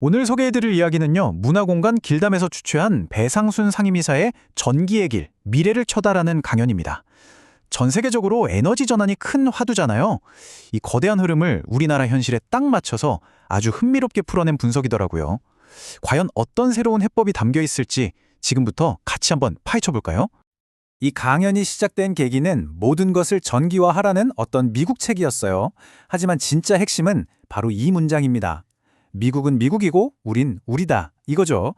오늘 소개해드릴 이야기는요, 문화공간 길담에서 주최한 배상순 상임이사의 전기의 길, 미래를 쳐다라는 강연입니다. 전 세계적으로 에너지 전환이 큰 화두잖아요. 이 거대한 흐름을 우리나라 현실에 딱 맞춰서 아주 흥미롭게 풀어낸 분석이더라고요. 과연 어떤 새로운 해법이 담겨 있을지 지금부터 같이 한번 파헤쳐 볼까요? 이 강연이 시작된 계기는 모든 것을 전기화하라는 어떤 미국 책이었어요. 하지만 진짜 핵심은 바로 이 문장입니다. 미국은 미국이고 우린 우리다. 이거죠.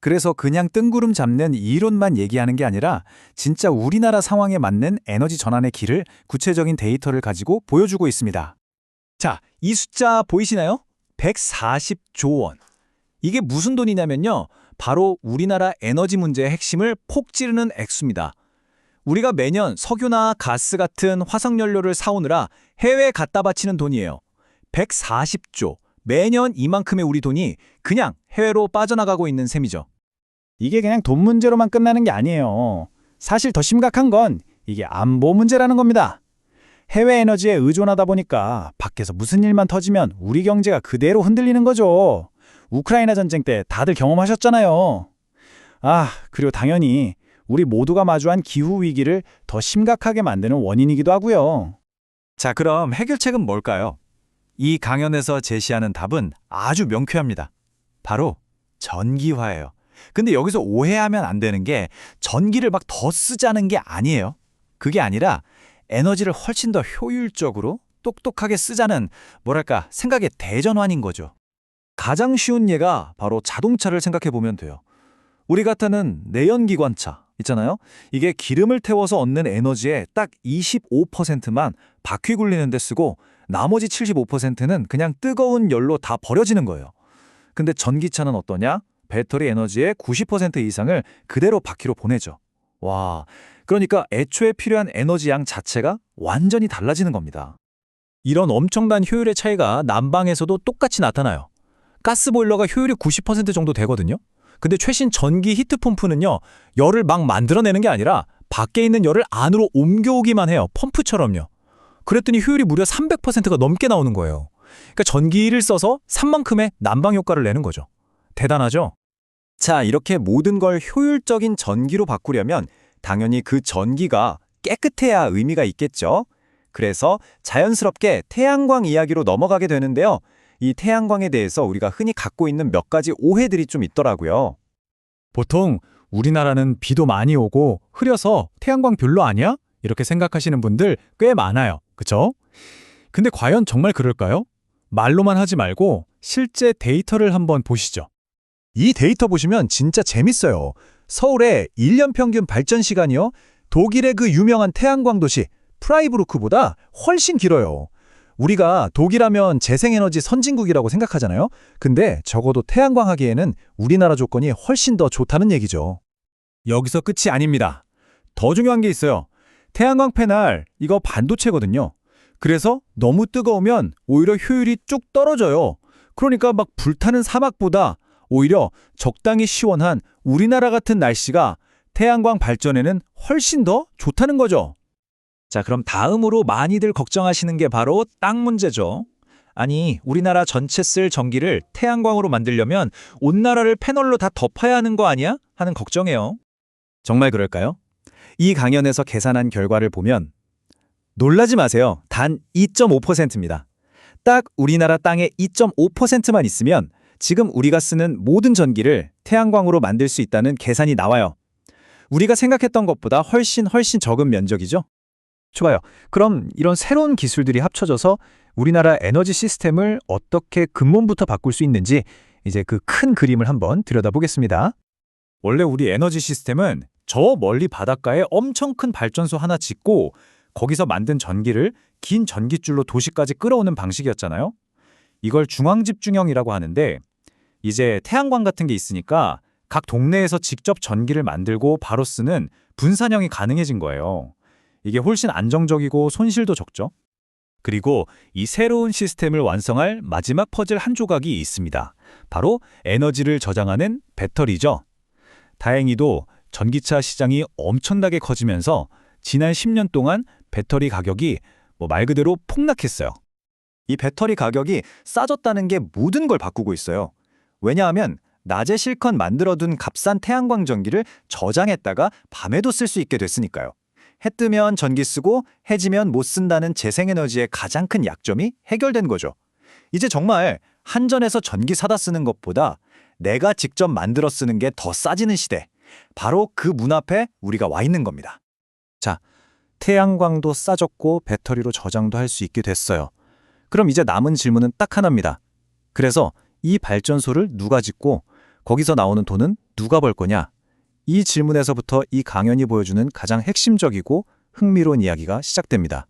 그래서 그냥 뜬구름 잡는 이론만 얘기하는 게 아니라 진짜 우리나라 상황에 맞는 에너지 전환의 길을 구체적인 데이터를 가지고 보여주고 있습니다. 자, 이 숫자 보이시나요? 140조 원. 이게 무슨 돈이냐면요. 바로 우리나라 에너지 문제의 핵심을 폭 찌르는 액수입니다. 우리가 매년 석유나 가스 같은 화석연료를 사오느라 해외에 갖다 바치는 돈이에요. 140조. 매년 이만큼의 우리 돈이 그냥 해외로 빠져나가고 있는 셈이죠. 이게 그냥 돈 문제로만 끝나는 게 아니에요. 사실 더 심각한 건 이게 안보 문제라는 겁니다. 해외 에너지에 의존하다 보니까 밖에서 무슨 일만 터지면 우리 경제가 그대로 흔들리는 거죠. 우크라이나 전쟁 때 다들 경험하셨잖아요. 아, 그리고 당연히 우리 모두가 마주한 기후 위기를 더 심각하게 만드는 원인이기도 하고요. 자, 그럼 해결책은 뭘까요? 이 강연에서 제시하는 답은 아주 명쾌합니다. 바로 전기화예요. 근데 여기서 오해하면 안 되는 게 전기를 막 더 쓰자는 게 아니에요. 그게 아니라 에너지를 훨씬 더 효율적으로 똑똑하게 쓰자는 뭐랄까 생각의 대전환인 거죠. 가장 쉬운 예가 바로 자동차를 생각해 보면 돼요. 우리 같아는 내연기관차 있잖아요. 이게 기름을 태워서 얻는 에너지의 딱 25%만 바퀴 굴리는 데 쓰고 나머지 75%는 그냥 뜨거운 열로 다 버려지는 거예요. 근데 전기차는 어떠냐? 배터리 에너지의 90% 이상을 그대로 바퀴로 보내죠. 와, 그러니까 애초에 필요한 에너지 양 자체가 완전히 달라지는 겁니다. 이런 엄청난 효율의 차이가 난방에서도 똑같이 나타나요. 가스보일러가 효율이 90% 정도 되거든요. 근데 최신 전기 히트펌프는요, 열을 막 만들어내는 게 아니라 밖에 있는 열을 안으로 옮겨오기만 해요. 펌프처럼요. 그랬더니 효율이 무려 300%가 넘게 나오는 거예요. 그러니까 전기를 써서 3만큼의 난방 효과를 내는 거죠. 대단하죠? 자, 이렇게 모든 걸 효율적인 전기로 바꾸려면 당연히 그 전기가 깨끗해야 의미가 있겠죠. 그래서 자연스럽게 태양광 이야기로 넘어가게 되는데요. 이 태양광에 대해서 우리가 흔히 갖고 있는 몇 가지 오해들이 좀 있더라고요. 보통 우리나라는 비도 많이 오고 흐려서 태양광 별로 아니야? 이렇게 생각하시는 분들 꽤 많아요. 그쵸? 근데 과연 정말 그럴까요? 말로만 하지 말고 실제 데이터를 한번 보시죠. 이 데이터 보시면 진짜 재밌어요. 서울의 1년 평균 발전 시간이요. 독일의 그 유명한 태양광 도시 프라이부르크보다 훨씬 길어요. 우리가 독일하면 재생에너지 선진국이라고 생각하잖아요. 근데 적어도 태양광 하기에는 우리나라 조건이 훨씬 더 좋다는 얘기죠. 여기서 끝이 아닙니다. 더 중요한 게 있어요. 태양광 패널 이거 반도체거든요. 그래서 너무 뜨거우면 오히려 효율이 쭉 떨어져요. 그러니까 막 불타는 사막보다 오히려 적당히 시원한 우리나라 같은 날씨가 태양광 발전에는 훨씬 더 좋다는 거죠. 자, 그럼 다음으로 많이들 걱정하시는 게 바로 땅 문제죠. 아니, 우리나라 전체 쓸 전기를 태양광으로 만들려면 온 나라를 패널로 다 덮어야 하는 거 아니야? 하는 걱정이에요. 정말 그럴까요? 이 강연에서 계산한 결과를 보면 놀라지 마세요. 단 2.5%입니다. 딱 우리나라 땅의 2.5%만 있으면 지금 우리가 쓰는 모든 전기를 태양광으로 만들 수 있다는 계산이 나와요. 우리가 생각했던 것보다 훨씬 훨씬 적은 면적이죠? 좋아요. 그럼 이런 새로운 기술들이 합쳐져서 우리나라 에너지 시스템을 어떻게 근본부터 바꿀 수 있는지 이제 그 큰 그림을 한번 들여다보겠습니다. 원래 우리 에너지 시스템은 저 멀리 바닷가에 엄청 큰 발전소 하나 짓고 거기서 만든 전기를 긴 전기줄로 도시까지 끌어오는 방식이었잖아요. 이걸 중앙집중형이라고 하는데 이제 태양광 같은 게 있으니까 각 동네에서 직접 전기를 만들고 바로 쓰는 분산형이 가능해진 거예요. 이게 훨씬 안정적이고 손실도 적죠. 그리고 이 새로운 시스템을 완성할 마지막 퍼즐 한 조각이 있습니다. 바로 에너지를 저장하는 배터리죠. 다행히도 전기차 시장이 엄청나게 커지면서 지난 10년 동안 배터리 가격이 뭐 말 그대로 폭락했어요. 이 배터리 가격이 싸졌다는 게 모든 걸 바꾸고 있어요. 왜냐하면 낮에 실컷 만들어둔 값싼 태양광 전기를 저장했다가 밤에도 쓸 수 있게 됐으니까요. 해 뜨면 전기 쓰고 해 지면 못 쓴다는 재생에너지의 가장 큰 약점이 해결된 거죠. 이제 정말 한전에서 전기 사다 쓰는 것보다 내가 직접 만들어 쓰는 게 더 싸지는 시대. 바로 그 문 앞에 우리가 와 있는 겁니다. 태양광도 싸졌고 배터리로 저장도 할 수 있게 됐어요. 그럼 이제 남은 질문은 딱 하나입니다. 그래서 이 발전소를 누가 짓고 거기서 나오는 돈은 누가 벌 거냐? 이 질문에서부터 이 강연이 보여주는 가장 핵심적이고 흥미로운 이야기가 시작됩니다.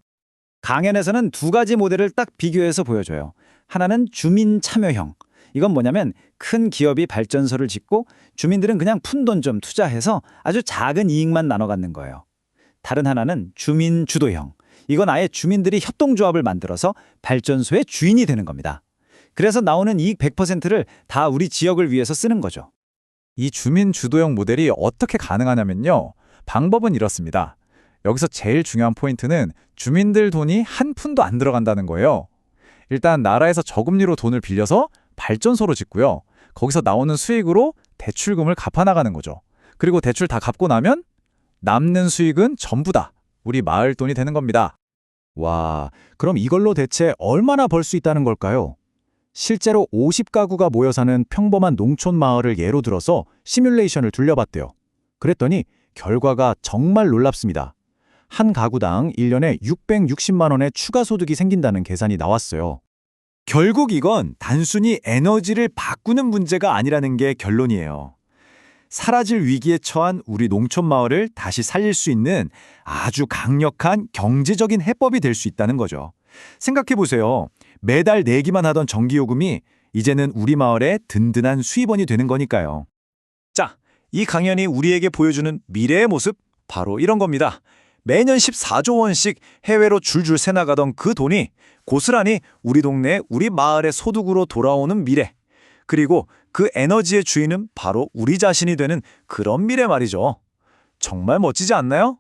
강연에서는 두 가지 모델을 딱 비교해서 보여줘요. 하나는 주민 참여형. 이건 뭐냐면 큰 기업이 발전소를 짓고 주민들은 그냥 푼돈 좀 투자해서 아주 작은 이익만 나눠 갖는 거예요. 다른 하나는 주민 주도형. 이건 아예 주민들이 협동조합을 만들어서 발전소의 주인이 되는 겁니다. 그래서 나오는 이익 100%를 다 우리 지역을 위해서 쓰는 거죠. 이 주민 주도형 모델이 어떻게 가능하냐면요. 방법은 이렇습니다. 여기서 제일 중요한 포인트는 주민들 돈이 한 푼도 안 들어간다는 거예요. 일단 나라에서 저금리로 돈을 빌려서 발전소로 짓고요. 거기서 나오는 수익으로 대출금을 갚아 나가는 거죠. 그리고 대출 다 갚고 나면 남는 수익은 전부 다 우리 마을 돈이 되는 겁니다. 와, 그럼 이걸로 대체 얼마나 벌 수 있다는 걸까요? 실제로 50가구가 모여 사는 평범한 농촌 마을을 예로 들어서 시뮬레이션을 돌려봤대요. 그랬더니 결과가 정말 놀랍습니다. 한 가구당 1년에 660만 원의 추가 소득이 생긴다는 계산이 나왔어요. 결국 이건 단순히 에너지를 바꾸는 문제가 아니라는 게 결론이에요. 사라질 위기에 처한 우리 농촌 마을을 다시 살릴 수 있는 아주 강력한 경제적인 해법이 될 수 있다는 거죠. 생각해 보세요. 매달 내기만 하던 전기요금이 이제는 우리 마을의 든든한 수입원이 되는 거니까요. 자, 이 강연이 우리에게 보여주는 미래의 모습 바로 이런 겁니다. 매년 14조 원씩 해외로 줄줄 새나가던 그 돈이 고스란히 우리 동네, 우리 마을의 소득으로 돌아오는 미래. 그리고 그 에너지의 주인은 바로 우리 자신이 되는 그런 미래 말이죠. 정말 멋지지 않나요?